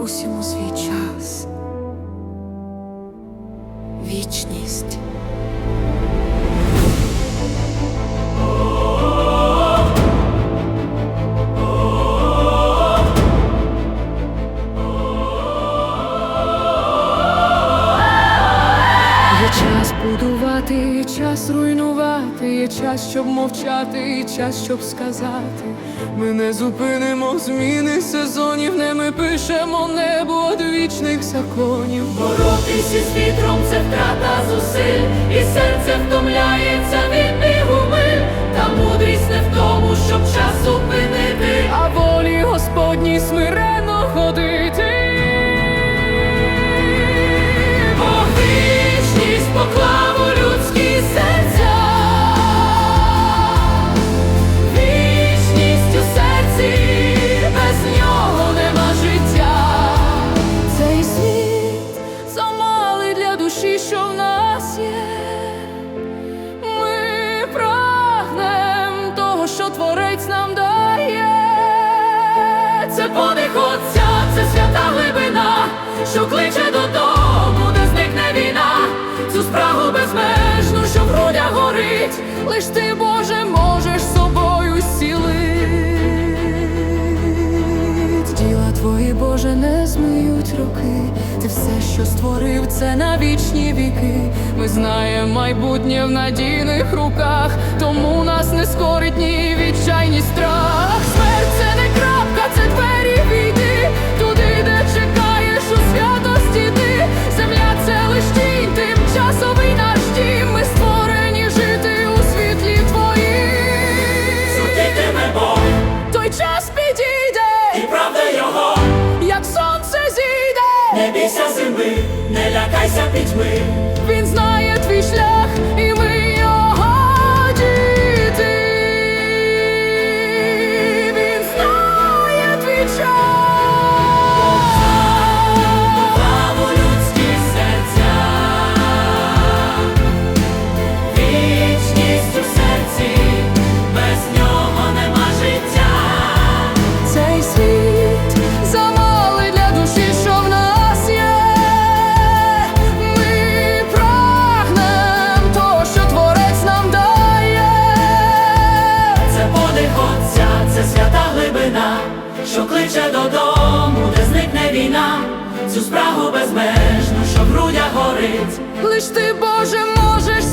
усьому свій час. Вічність. Є час будувати, є час руйнувати, є час, щоб мовчати, є час, щоб сказати. Ми не зупинимо зміни сезонів, пишемо небо від вічних законів. Боротися з вітром це втрата зусиль, і серце втомляється від бігу миль, та мудрість не в тому, щоб час зупинити. а волі Господній смиренно ходити. Подих Отця, це свята глибина, що кличе додому, де зникне війна, цю спрагу безмежну, що в грудях горить. Лиш ти, Боже, можеш собою зцілить. Діла твої, Боже, не змиють роки. Ти все, що створив, це на вічні віки. Ми знаємо майбутнє в надійних руках, тому нас не скорить ні відчайні страх. Смерть це не крапка, це двері nice up its way. Що додому, де зникне війна, цю спрагу безмежну, що в грудях горить. Лиш ти, Боже, можеш